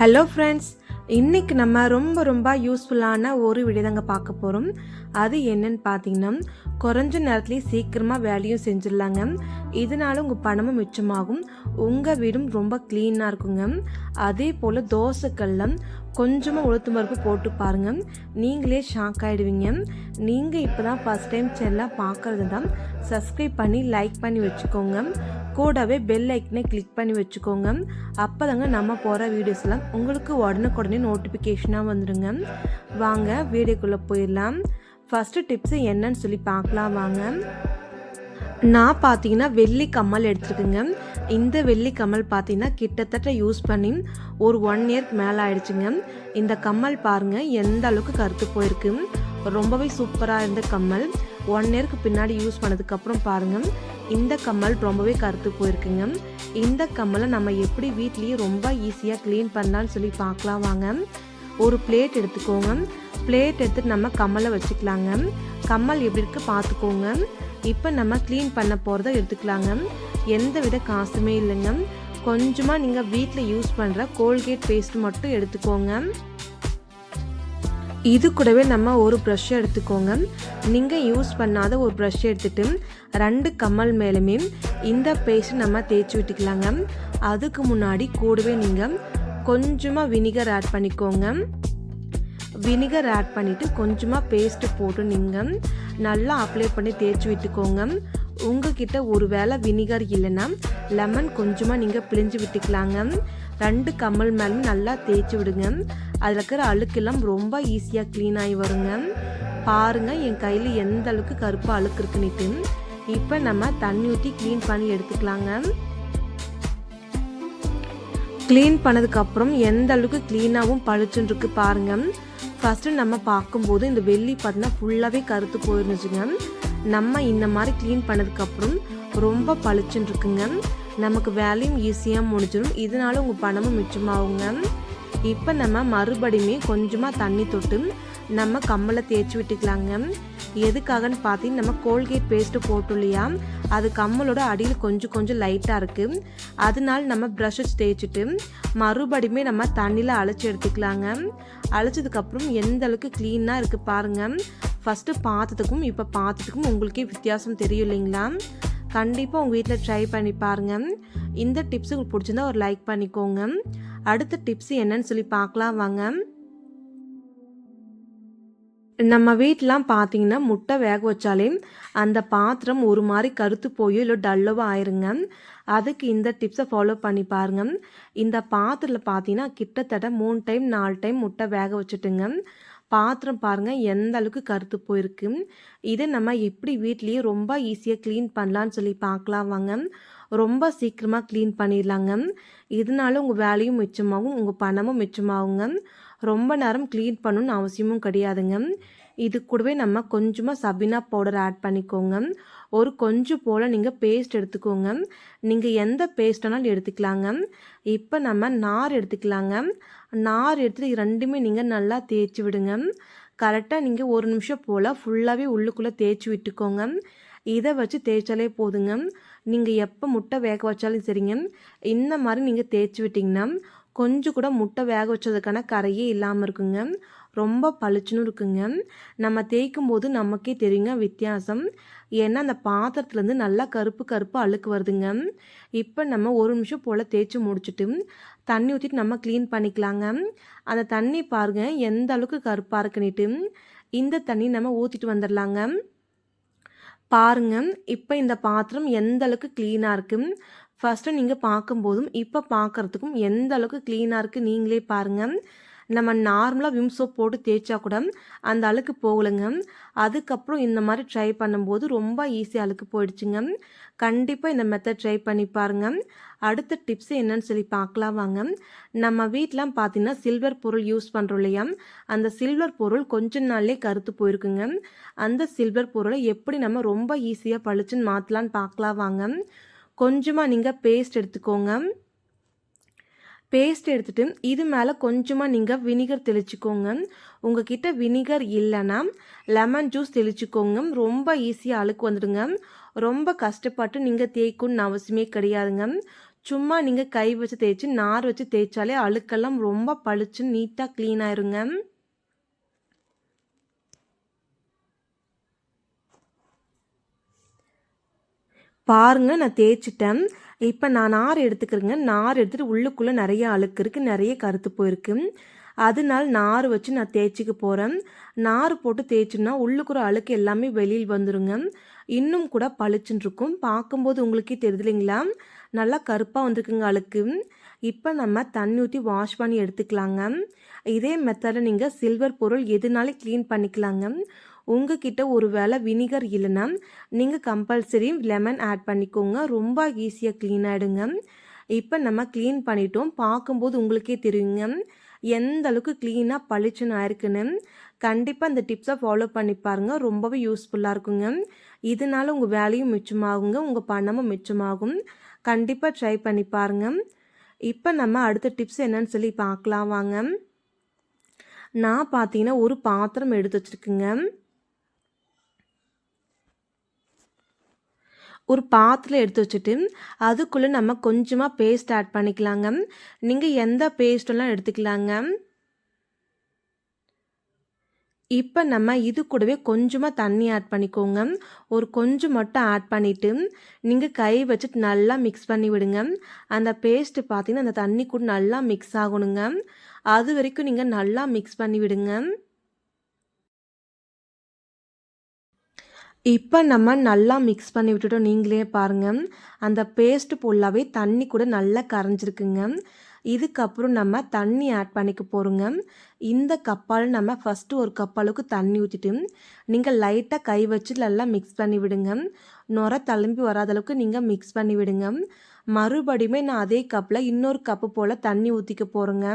Hello friends இன்னைக்கு நம்ம ரொம்ப ரொம்ப யூஸ்ஃபுல்லான ஒரு விடைதாங்க பார்க்க போகிறோம் அது என்னன்னு பார்த்தீங்கன்னா குறைஞ்ச நேரத்துலேயே சீக்கிரமாக வேலையும் செஞ்சிடலாங்க. இதனால உங்கள் பணமும் மிச்சமாகும். உங்கள் வீடும் ரொம்ப க்ளீனாக இருக்குங்க. அதே போல் தோசைக்கல்ல கொஞ்சமாக உளுத்து பருப்பு போட்டு பாருங்கள் நீங்களே ஷாக் ஆகிடுவீங்க நீங்கள் இப்போ தான் ஃபஸ்ட் டைம் சேனலாக பார்க்குறது தான் சப்ஸ்கிரைப் பண்ணி லைக் பண்ணி வச்சுக்கோங்க. கூடவே பெல் ஐக்கனை கிளிக் பண்ணி வச்சுக்கோங்க. அப்போ தாங்க நம்ம போகிற வீடியோஸ்லாம் உங்களுக்கு உடனுக்குடனே நோட்டிஃபிகேஷனாக வந்துடுங்க வாங்க வீடியோக்குள்ளே போயிடலாம். ஃபஸ்ட்டு டிப்ஸு என்னன்னு சொல்லி பார்க்கலாம் வாங்க. நான் பார்த்தீங்கன்னா வெள்ளி கம்மல் எடுத்துருக்குங்க. இந்த வெள்ளி கம்மல் பார்த்தீங்கன்னா கிட்டத்தட்ட யூஸ் பண்ணி ஒரு ஒன் இயர்க்கு மேலே ஆயிடுச்சுங்க. இந்த கம்மல் பாருங்கள் எந்த அளவுக்கு கருத்து போயிருக்கு. ரொம்பவே சூப்பராக இருந்த கம்மல். ஒன் இயர்க்கு பின்னாடி யூஸ் பண்ணதுக்கப்புறம் பாருங்கள் இந்த கம்மல் ரொம்பவே கருத்து போயிருக்குங்க. இந்த கம்மலை நம்ம எப்படி வீட்லேயே ரொம்ப ஈஸியாக க்ளீன் பண்ணலான்னு சொல்லி பார்க்கலாம் வாங்க. ஒரு பிளேட் எடுத்துக்கோங்க. பிளேட் எடுத்துகிட்டு நம்ம கம்மலை வச்சுக்கலாங்க. கம்மல் எப்படி இருக்கு பார்த்துக்கோங்க. இப்போ நம்ம க்ளீன் பண்ண போகிறத எடுத்துக்கலாங்க. எந்த வித காசுமே இல்லைங்க. கொஞ்சமாக நீங்கள் வீட்டில் யூஸ் பண்ணுற கோல்கேட் பேஸ்ட் மட்டும் எடுத்துக்கோங்க. இது கூடவே நம்ம ஒரு ப்ரஷ் எடுத்துக்கோங்க. நீங்கள் யூஸ் பண்ணாத ஒரு ப்ரஷ் எடுத்துகிட்டு ரெண்டு கம்மல் மேலுமே இந்த பேஸ்ட் நம்ம தேய்ச்சி விட்டுக்கலாங்க. அதுக்கு முன்னாடி கூடவே நீங்கள் கொஞ்சமாக வினிகர் ஆட் பண்ணிக்கோங்க. வினிகர் ஆட் பண்ணிவிட்டு கொஞ்சமாக பேஸ்ட்டு போட்டு நீங்கள் நல்லா அப்ளை பண்ணி தேய்ச்சி விட்டுக்கோங்க. உங்ககிட்ட ஒரு வேளை வினிகர் இல்லைன்னா லெமன் கொஞ்சமாக நீங்கள் பிழிஞ்சு விட்டுக்கலாங்க. ரெண்டு கம்மல் மேலும் நல்லா தேய்ச்சி விடுங்க. அதில் இருக்கிற அழுக்கெல்லாம் ரொம்ப ஈஸியாக க்ளீன் ஆகி வருங்க. பாருங்கள் என் கையில் எந்த அளவுக்கு கருப்பு அழுக்கு இருக்குன்னுட்டு. இப்போ நம்ம தண்ணி ஊற்றி க்ளீன் பண்ணி எடுத்துக்கலாங்க. க்ளீன் பண்ணதுக்கப்புறம் எந்த அளவுக்கு க்ளீனாகவும் பளிச்சுன்னு இருக்கு பாருங்க. ஃபஸ்ட்டு நம்ம பார்க்கும்போது இந்த வெள்ளி பார்த்தீங்கன்னா ஃபுல்லாகவே கருத்து போயிருந்துச்சுங்க. நம்ம இந்த மாதிரி க்ளீன் பண்ணதுக்கப்புறம் ரொம்ப பளிச்சுன்னு இருக்குங்க நமக்கு வேலையும் ஈஸியாக முடிஞ்சிடும். இதனால உங்கள் பணமும் மிச்சமாகுங்க. இப்போ நம்ம மறுபடியுமே கொஞ்சமாக தண்ணி தொட்டு நம்ம கம்மலை தேய்ச்சி விட்டுக்கலாங்க. எதுக்காகன்னு பார்த்தீங்கன்னா நம்ம கோல்கேட் பேஸ்ட்டு போட்டோம் இல்லையா? அது கம்மலோட அடியில் கொஞ்சம் கொஞ்சம் லைட்டாக இருக்குது அதனால நம்ம ப்ரஷ் வச்சு தேய்ச்சிட்டு மறுபடியுமே நம்ம தண்ணியில் அழைச்சி எடுத்துக்கலாங்க. அழைச்சதுக்கப்புறம் எந்த அளவுக்கு க்ளீனாக இருக்குது பாருங்கள் ஃபஸ்ட்டு பார்த்ததுக்கும் இப்போ பார்த்ததுக்கும் உங்களுக்கே வித்தியாசம் தெரியும் இல்லைங்களா? கண்டிப்பாக உங்கள் வீட்டில் ட்ரை பண்ணி பாருங்கள் இந்த டிப்ஸ் உங்களுக்கு பிடிச்சிருந்தா ஒரு லைக் பண்ணிக்கோங்க. அடுத்த டிப்ஸ் என்னன்னு சொல்லி பார்க்கலாம் வாங்க. நம்ம வீட்டிலாம் பார்த்தீங்கன்னா முட்டை வேக வச்சாலே அந்த பாத்திரம் ஒரு மாதிரி கருத்து போயோ இல்லை டல்லவோ ஆயிருங்க. அதுக்கு இந்த டிப்ஸை ஃபாலோ பண்ணி பாருங்க. இந்த பாத்திரத்தில் பார்த்தீங்கன்னா கிட்டத்தட்ட மூணு டைம் நாலு டைம் முட்டை வேக வச்சுட்டுங்க. பாத்திரம் பாருங்கள் எந்த அளவுக்கு கருத்து போயிருக்கு. இதை நம்ம எப்படி வீட்லேயே ரொம்ப ஈஸியாக க்ளீன் பண்ணலான்னு சொல்லி பார்க்கலாம் வாங்க. ரொம்ப சீக்கிரமாக க்ளீன் பண்ணிடலாங்க. இதனால உங்கள் வேலையும் மிச்சமாகும் உங்கள் பணமும் மிச்சமாகுங்க. ரொம்ப நேரம் க்ளீன் பண்ணணும்னு அவசியமும் கிடையாதுங்க. இது கூடவே நம்ம கொஞ்சமாக சபினா பவுடர் ஆட் பண்ணிக்கோங்க. ஒரு கொஞ்சம் போல் நீங்கள் பேஸ்ட் எடுத்துக்கோங்க. நீங்கள் எந்த பேஸ்ட் எடுத்துக்கலாங்க. இப்போ நம்ம நார் எடுத்துக்கலாங்க. நார் எடுத்துகிட்டு ரெண்டுமே நீங்கள் நல்லா தேய்ச்சி விடுங்க. கரெக்டாக நீங்கள் ஒரு நிமிஷம் போல் ஃபுல்லாகவே உள்ளுக்குள்ளே தேய்ச்சி விட்டுக்கோங்க. இதை வச்சு தேய்ச்சாலே போதுங்க. நீங்கள் எப்போ முட்டை வேக வச்சாலும் சரிங்க. இந்த மாதிரி நீங்கள் தேய்ச்சி விட்டிங்கன்னா கொஞ்சம் கூட முட்டை வேக வச்சதுக்கான கரையே இல்லாமல் இருக்குங்க. ரொம்ப பளிச்சுன்னு இருக்குங்க. நம்ம தேய்க்கும் போது நமக்கே தெரியுங்க வித்தியாசம். ஏன்னா அந்த பாத்திரத்துலேருந்து நல்லா கருப்பு கருப்பு அழுக்கு வருதுங்க. இப்போ நம்ம ஒரு நிமிஷம் போல் தேய்ச்சி முடிச்சுட்டு தண்ணி ஊற்றிட்டு நம்ம க்ளீன் பண்ணிக்கலாங்க. அந்த தண்ணி பாருங்க எந்த அளவுக்கு கருப்பாக இருக்குன்னுட்டு. இந்த தண்ணி நம்ம ஊற்றிட்டு வந்துடலாங்க. பாருங்க இப்போ இந்த பாத்திரம் எந்த அளவுக்கு க்ளீனாக இருக்குது ஃபஸ்ட்டு நீங்கள் பார்க்கும்போதும் இப்போ பார்க்குறதுக்கும் எந்த அளவுக்கு க்ளீனாக இருக்குது நீங்களே பாருங்கள் நம்ம நார்மலாக விம் சோப் போட்டு தேய்ச்சா கூட அந்த அழுக்கு போகலைங்க. அதுக்கப்புறம் இந்த மாதிரி ட்ரை பண்ணும்போது ரொம்ப ஈஸியாக அழுக்கு போயிடுச்சுங்க. கண்டிப்பாக இந்த மெத்தட் ட்ரை பண்ணி பாருங்கள் அடுத்த டிப்ஸ் என்னன்னு சொல்லி பார்க்கலாம் வாங்க. நம்ம வீட்டிலாம் பார்த்தீங்கன்னா சில்வர் பொருள் யூஸ் பண்ணுறோம் இல்லையா? அந்த சில்வர் பொருள் கொஞ்ச நாள்லே கருத்து போயிருக்குங்க. அந்த சில்வர் பொருளை எப்படி நம்ம ரொம்ப ஈஸியாக பளிச்சுன்னு மாற்றலான்னு பார்க்கலாம் வாங்க. கொஞ்சமாக நீங்கள் பேஸ்ட் எடுத்துக்கோங்க. பேஸ்ட் எடுத்துகிட்டு இது மேலே கொஞ்சமாக நீங்கள் வினிகர் தெளிச்சுக்கோங்க. உங்ககிட்ட வினிகர் இல்லைன்னா லெமன் ஜூஸ் தெளிச்சுக்கோங்க. ரொம்ப ஈஸியாக அழுக்கு வந்துடுங்க. ரொம்ப கஷ்டப்பட்டு நீங்கள் தேய்க்கணும்னு அவசியமே கிடையாதுங்க. சும்மா நீங்கள் கை வச்சு தேய்ச்சி நார் வச்சு தேய்ச்சாலே அழுக்கெல்லாம் ரொம்ப பளிச்சு நீட்டாக க்ளீன் பாருங்கள் பாருங்க நான் தேய்ச்சிட்டேன். இப்போ நான் நார் எடுத்துக்கிறேங்க. நார் எடுத்துகிட்டு உள்ளுக்குள்ளே நிறைய அழுக்கு இருக்குது நிறைய கருத்து போயிருக்கு. அதனால் நார் வச்சு நான் தேய்ச்சிக்க போகிறேன் நார் போட்டு தேய்ச்சின்னா உள்ளுக்குற அழுக்கு எல்லாமே வெளியில் வந்துருங்க. இன்னும் கூட பளிச்சுன்னு இருக்கும். பார்க்கும்போது உங்களுக்கே தெரியுது இல்லைங்களா நல்லா கருப்பாக வந்திருக்குங்க அழுக்கு. இப்போ நம்ம தண்ணி ஊற்றி வாஷ் பண்ணி எடுத்துக்கலாங்க. இதே மெத்தடில் நீங்கள் சில்வர் பொருள் எதுனாலும் க்ளீன் பண்ணிக்கலாங்க. உங்ககிட்ட ஒரு வேளை வினிகர் இல்லைன்னா நீங்கள் கம்பல்சரி லெமன் ஆட் பண்ணிக்கோங்க. ரொம்ப ஈஸியாக க்ளீன் ஆகிடுங்க இப்போ நம்ம க்ளீன் பண்ணிட்டோம். பார்க்கும்போது உங்களுக்கே தெரியுங்க. எந்த அளவுக்கு க்ளீனாக பளிச்சுன்னு ஆயிருக்குன்னு. கண்டிப்பாக அந்த டிப்ஸை ஃபாலோ பண்ணி பாருங்கள் ரொம்பவே யூஸ்ஃபுல்லாக இருக்குங்க. இதனால உங்கள் வேலையும் மிச்சமாகுங்க. உங்கள் பணமும் மிச்சமாகும். கண்டிப்பாக ட்ரை பண்ணி பாருங்கள் இப்போ நம்ம அடுத்த டிப்ஸ் என்னன்னு சொல்லி பார்க்கலாம். வாங்க. நான் பார்த்தீங்கன்னா ஒரு பாத்திரம் எடுத்து வச்சுருக்குங்க. ஒரு பாத்திரம் எடுத்து வச்சுட்டு அதுக்குள்ளே நம்ம கொஞ்சமாக பேஸ்ட் ஆட் பண்ணிக்கலாங்க. நீங்கள் எந்த பேஸ்ட்டெல்லாம் எடுத்துக்கலாங்க? இப்போ நம்ம இது கூடவே கொஞ்சமாக தண்ணி ஆட் பண்ணிக்கோங்க. ஒரு கொஞ்சம் மட்டும் ஆட் பண்ணிவிட்டு நீங்கள் கை வச்சுட்டு நல்லா மிக்ஸ் பண்ணி விடுங்க. அந்த பேஸ்ட்டு பார்த்தீங்கன்னா அந்த தண்ணி கூட நல்லா மிக்ஸ் ஆகணுங்க. அது வரைக்கும் நீங்கள் நல்லா மிக்ஸ் பண்ணி விடுங்க. இப்போ நம்ம நல்லா மிக்ஸ் பண்ணி விட்டுட்டோம். நீங்களே பாருங்கள் அந்த பேஸ்ட் ஃபுல்லாகவே தண்ணி கூட நல்லா கரைஞ்சிருக்குங்க. இதுக்கப்புறம் நம்ம தண்ணி ஆட் பண்ணிக்க போகிறோங்க இந்த கப்பால் நம்ம ஃபஸ்ட்டு ஒரு கப் அளவுக்கு தண்ணி ஊற்றிட்டு நீங்கள் லைட்டாக கை வச்சு நல்லா மிக்ஸ் பண்ணி விடுங்க. நுர தழும்பி வராத அளவுக்கு நீங்கள் மிக்ஸ் பண்ணி விடுங்க. மறுபடியுமே நான் அதே கப்பில் இன்னொரு கப்பு போல் தண்ணி ஊற்றிக்க போகிறேங்க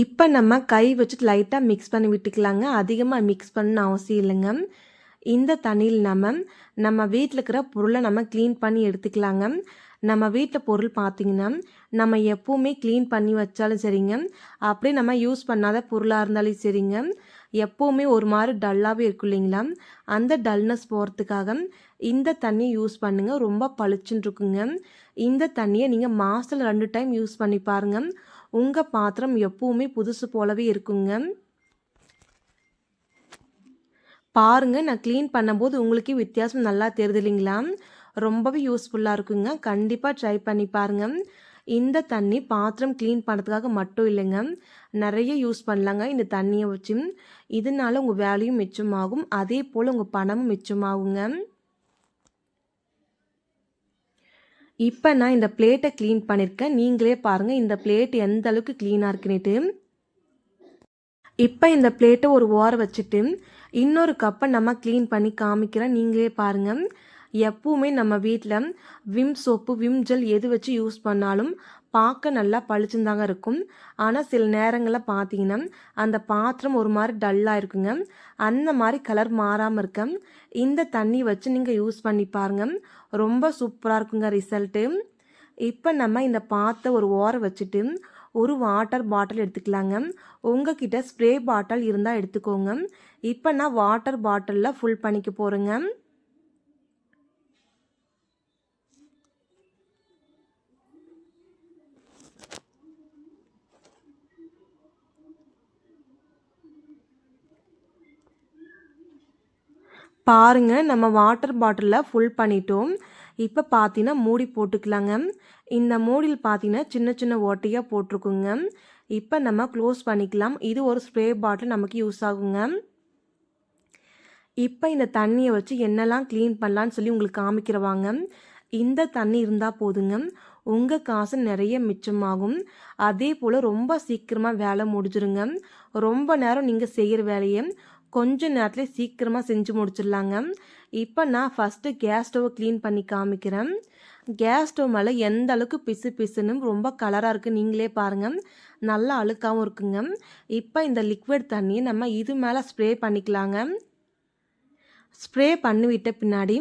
இப்போ நம்ம கை வச்சுட்டு லைட்டாக மிக்ஸ் பண்ணி விட்டுக்கலாங்க. அதிகமாக மிக்ஸ் பண்ண அவசியம் இல்லைங்க. இந்த தண்ணியில் நம்ம நம்ம வீட்டில் இருக்கிற பொருளை நம்ம க்ளீன் பண்ணி எடுத்துக்கலாங்க. நம்ம வீட்டில் பொருள் பார்த்திங்கன்னா நம்ம எப்போவுமே க்ளீன் பண்ணி வச்சாலும் சரிங்க. அப்படியே நம்ம யூஸ் பண்ணாத பொருளாக இருந்தாலும் சரிங்க. எப்போவுமே ஒரு மாதிரி டல்லாகவே இருக்கும் இல்லைங்களா? அந்த டல்னஸ் போகிறதுக்காக இந்த தண்ணியை யூஸ் பண்ணுங்கள் ரொம்ப பளிச்சுன்னு இருக்குங்க. இந்த தண்ணியை நீங்கள் மாதத்தில் ரெண்டு டைம் யூஸ் பண்ணி பாருங்கள் உங்கள் பாத்திரம் எப்பவுமே புதுசு போலவே இருக்குங்க. பாருங்க நான் க்ளீன் பண்ணும்போது உங்களுக்கே வித்தியாசம் நல்லா தெரியுது இல்லைங்களா? ரொம்பவே யூஸ்ஃபுல்லாக இருக்குங்க. கண்டிப்பாக ட்ரை பண்ணி பாருங்க. இந்த தண்ணி பாத்திரம் க்ளீன் பண்ணுறதுக்காக மட்டும் இல்லைங்க. நிறைய யூஸ் பண்ணலாங்க இந்த தண்ணியை வச்சு. இதனால உங்கள் வேலையும் மிச்சமாகும். அதே போல் உங்கள் பணமும் மிச்சமாகுங்க. இப்போ நான் இந்த பிளேட்டை க்ளீன் பண்ணியிருக்கேன் நீங்களே பாருங்கள் இந்த பிளேட் எந்த அளவுக்கு க்ளீனாக இருக்குன்னுட்டு. இப்போ இந்த பிளேட்டை ஒரு ஓரம் வச்சுட்டு இன்னொரு கப்பை நம்ம க்ளீன் பண்ணி காமிக்கிறேன். நீங்களே பாருங்கள் எப்பவுமே நம்ம வீட்டில் விம் சோப்பு விம் ஜெல் எது வச்சு யூஸ் பண்ணாலும் பார்க்க நல்லா பளிச்சுந்தாங்க இருக்கும். ஆனால் சில நேரங்களில் பார்த்தீங்கன்னா அந்த பாத்திரம் ஒரு மாதிரி டல்லாக இருக்குங்க. அந்த மாதிரி கலர் மாறாமல் இருக்க. இந்த தண்ணி வச்சு நீங்கள் யூஸ் பண்ணி பாருங்க. ரொம்ப சூப்பராக இருக்குங்க ரிசல்ட்டு இப்போ நம்ம இந்த பாத்திர ஒரு ஓரம் வச்சுட்டு ஒரு வாட்டர் பாட்டில் எடுத்துக்கலாங்க. உங்ககிட்ட ஸ்ப்ரே பாட்டில் இருந்தால் எடுத்துக்கோங்க. இப்போ நான் வாட்டர் பாட்டிலில் ஃபுல் பண்ணிக்க போகிறேங்க பாருங்க நம்ம வாட்டர் பாட்டிலில் ஃபுல் பண்ணிட்டோம். இப்போ பார்த்தீங்கன்னா மூடி போட்டுக்கலாங்க. இந்த மூடியில் பார்த்தீங்கன்னா சின்ன சின்ன ஓட்டையாக போட்டிருக்குங்க. இப்போ நம்ம க்ளோஸ் பண்ணிக்கலாம். இது ஒரு ஸ்ப்ரே பாட்டில் நமக்கு யூஸ் ஆகுங்க. இப்போ இந்த தண்ணியை வச்சு என்னெல்லாம் க்ளீன் பண்ணலான்னு சொல்லி உங்களுக்கு காமிக்கிறவாங்க. இந்த தண்ணி இருந்தால் போதுங்க. உங்கள் காசு நிறைய மிச்சமாகும். அதே போல் ரொம்ப சீக்கிரமாக வேலை முடிஞ்சிருங்க. ரொம்ப நேரம் நீங்கள் செய்கிற வேலையை கொஞ்ச நேரத்தில் சீக்கிரமாக செஞ்சு முடிச்சிடலாங்க. இப்போ நான் ஃபஸ்ட்டு கேஸ் ஸ்டவ்வை க்ளீன் பண்ணி காமிக்கிறேன். கேஸ் ஸ்டவ் மேலே எந்த அளவுக்கு பிசு பிசுன்னு ரொம்ப கலராக இருக்குது நீங்களே பாருங்கள் நல்லா அழுக்காகவும் இருக்குங்க. இப்போ இந்த லிக்விட் தண்ணியை நம்ம இது மேலே ஸ்ப்ரே பண்ணிக்கலாங்க. ஸ்ப்ரே பண்ணிவிட்ட பின்னாடி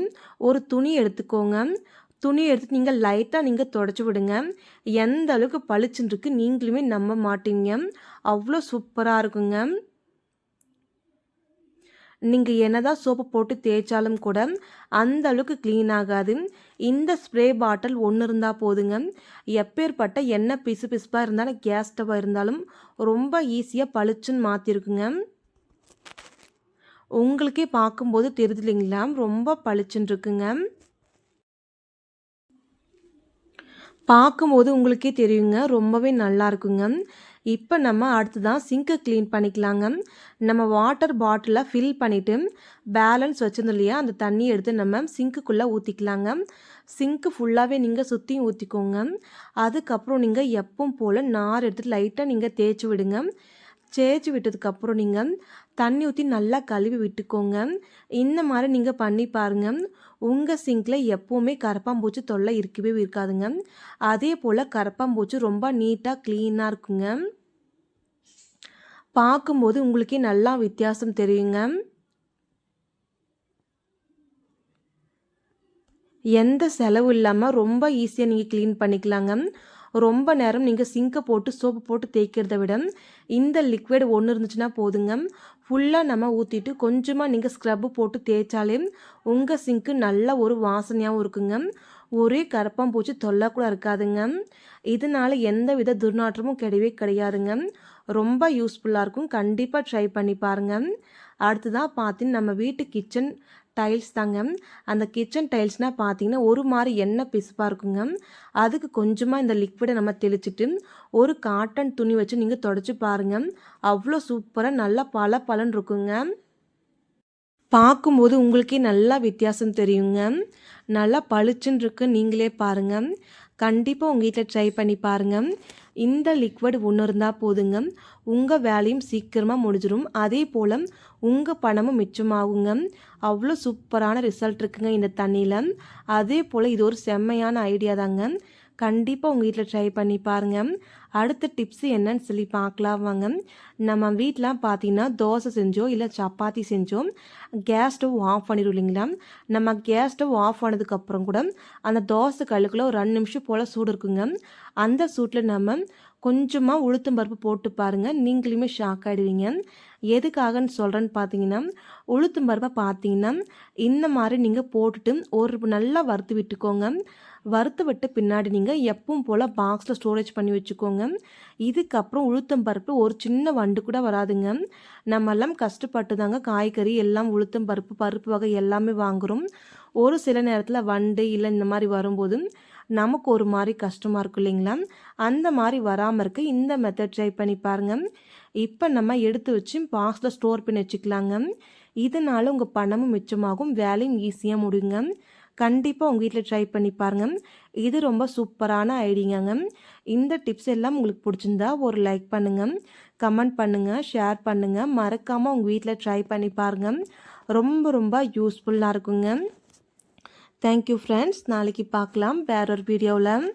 ஒரு துணி எடுத்துக்கோங்க. துணி எடுத்து நீங்கள் லைட்டாக நீங்கள் தொடச்சி விடுங்க. எந்த அளவுக்கு பளிச்சுன்னு இருக்கு நீங்களுமே நம்ப மாட்டீங்க. அவ்வளோ சூப்பராக இருக்குங்க. நீங்கள் என்னதான் சோப்பு போட்டு தேய்ச்சாலும் கூட அந்த அளவுக்கு க்ளீன் ஆகாது. இந்த ஸ்ப்ரே பாட்டில் ஒன்று இருந்தால் போதுங்க. எப்பேற்பட்ட எண்ணெய் பிசு பிசுப்பாக இருந்தாலும் கேஸ் ஸ்டவ்வாக இருந்தாலும் ரொம்ப ஈஸியாக பளிச்சுன்னு மாற்றிருக்குங்க உங்களுக்கே பார்க்கும்போது தெரியுது இல்லைங்களா ரொம்ப பளிச்சுன்னு இருக்குங்க. பார்க்கும்போது உங்களுக்கே தெரியுங்க. ரொம்பவே நல்லா இருக்குங்க. இப்போ நம்ம அடுத்ததான் சிங்கை க்ளீன் பண்ணிக்கலாங்க. நம்ம வாட்டர் பாட்டிலை ஃபில் பண்ணிவிட்டு பேலன்ஸ் வச்சிருந்தோம் இல்லையா? அந்த தண்ணி எடுத்து நம்ம சிங்க்குக்குள்ளே ஊற்றிக்கலாங்க சிங்க்கு ஃபுல்லாகவே நீங்கள் சுற்றியும் ஊற்றிக்கோங்க அதுக்கப்புறம் நீங்கள் எப்பவும் போல் நார் எடுத்துகிட்டு லைட்டாக நீங்கள் தேய்ச்சி விடுங்க. தேய்ச்சி விட்டதுக்கப்புறம் நீங்கள் தண்ணி ஊற்றி நல்லா கழுவி விட்டுக்கோங்க. இந்த மாதிரி நீங்கள் பண்ணி பாருங்கள் உங்கள் சிங்கில் எப்போவுமே கரப்பாம்பூச்சி தொல்லை இருக்கவே இருக்காதுங்க. அதே போல் கரப்பாம்பூச்சி ரொம்ப நீட்டாக க்ளீனாக இருக்குங்க. பார்க்கும்போது உங்களுக்கே நல்லா வித்தியாசம் தெரியுங்க. எந்த செலவு இல்லாமல் ரொம்ப ஈஸியாக நீங்கள் க்ளீன் பண்ணிக்கலாங்க. ரொம்ப நேரம் நீங்கள் சிங்கை போட்டு சோப்பு போட்டு தேய்க்கிறத விட இந்த லிக்விட் ஒன்று இருந்துச்சுன்னா போதுங்க. ஃபுல்லாக நம்ம ஊற்றிட்டு கொஞ்சமாக நீங்கள் ஸ்க்ரப்பு போட்டு தேய்ச்சாலே உங்கள் சிங்க்கு நல்ல ஒரு வாசனையாகவும் இருக்குங்க. ஒரே கரப்பாம்பூச்சி தொல்லை கூட இருக்காதுங்க. இதனால் எந்த வித துர்நாற்றமும் கிடையவே கிடையாதுங்க. ரொம்ப யூஸ்ஃபுல்லாக இருக்கும். கண்டிப்பாக ட்ரை பண்ணி பாருங்கள் அடுத்ததாக பார்த்தீங்கன்னா நம்ம வீட்டு கிச்சன் டைல்ஸ் தாங்க. அந்த கிச்சன் டைல்ஸ்னால் பார்த்தீங்கன்னா ஒரு மாதிரி எண்ணெய் பிசுப்பாக இருக்குங்க. அதுக்கு கொஞ்சமாக இந்த லிக்விடை நம்ம தெளிச்சிட்டு ஒரு காட்டன் துணி வச்சு நீங்கள் தொடச்சி பாருங்கள் அவ்வளோ சூப்பராக நல்லா பல பலன் இருக்குங்க. பார்க்கும்போது உங்களுக்கே நல்லா வித்தியாசம் தெரியுங்க. நல்லா பளிச்சுன்னு இருக்கு நீங்களே பாருங்கள் கண்டிப்பாக உங்கள் வீட்டில் ட்ரை பண்ணி பாருங்கள் இந்த லிக்விட் ஒன்று இருந்தால் போதுங்க. உங்கள் வேலையும் சீக்கிரமாக முடிஞ்சிடும் அதே போல் உங்கள் பணமும் மிச்சமாகுங்க. அவ்வளோ சூப்பரான ரிசல்ட் இருக்குங்க இந்த தண்ணியில். அதே போல் இது ஒரு செம்மையான ஐடியா தாங்க. கண்டிப்பாக உங்கள் வீட்டில் ட்ரை பண்ணி பாருங்கள் அடுத்த டிப்ஸு என்னன்னு சொல்லி பார்க்கலாம் வாங்க நம்ம வீட்டில் பார்த்தீங்கன்னா தோசை செஞ்சோம் இல்லை சப்பாத்தி செஞ்சோம் கேஸ் ஸ்டவ் ஆஃப் பண்ணிடும் இல்லைங்களா? நம்ம கேஸ் ஸ்டவ் ஆஃப் ஆனதுக்கப்புறம் கூட அந்த தோசை கல்லுக்குள்ளே ஒரு ரெண்டு நிமிஷம் போல் சூடு இருக்குங்க. அந்த சூட்டில் நம்ம கொஞ்சமாக உளுத்தம் பருப்பு போட்டு பாருங்கள் நீங்களுமே ஷாக் ஆகிடுவீங்க எதுக்காகன்னு சொல்கிறேன்னு பார்த்தீங்கன்னா உளுத்தம் பருப்பை பார்த்தீங்கன்னா இந்த மாதிரி நீங்கள் போட்டுட்டு ஒரு நல்லா வறுத்து விட்டுக்கோங்க. வறுத்து விட்டு பின்னாடி நீங்கள் எப்பவும் போல் பாக்ஸில் ஸ்டோரேஜ் பண்ணி வச்சுக்கோங்க. இதுக்கப்புறம் உளுத்தம் பருப்பு ஒரு சின்ன வண்டு கூட வராதுங்க. நம்மெல்லாம் கஷ்டப்பட்டு தாங்க காய்கறி எல்லாம் உளுத்தம் பருப்பு பருப்பு வகை எல்லாமே வாங்குகிறோம் ஒரு சில நேரத்தில் வண்டு இல்லை இந்த மாதிரி வரும்போது நமக்கு ஒரு மாதிரி கஷ்டமாக இருக்கும் இல்லைங்களா? அந்த மாதிரி வராமல் இருக்க இந்த மெத்தட் ட்ரை பண்ணி பாருங்கள் இப்போ நம்ம எடுத்து வச்சு பாக்ஸில் ஸ்டோர் பண்ணி வச்சுக்கலாங்க. இதனால் உங்கள் பணமும் மிச்சமாகும் வேலையும் ஈஸியாக முடியுங்க. கண்டிப்பாக உங்கள் வீட்டில் ட்ரை பண்ணி பாருங்கள் இது ரொம்ப சூப்பரான ஐடியாங்க. இந்த டிப்ஸ் எல்லாம் உங்களுக்கு பிடிச்சிருந்தா ஒரு லைக் பண்ணுங்கள் கமெண்ட் பண்ணுங்கள் ஷேர் பண்ணுங்கள் மறக்காமல் உங்கள் வீட்டில் ட்ரை பண்ணி பாருங்கள் ரொம்ப ரொம்ப யூஸ்ஃபுல்லாக இருக்குங்க. தேங்க்யூ ஃப்ரெண்ட்ஸ் நாளைக்கு பார்க்கலாம் வேற ஒரு வீடியோவில்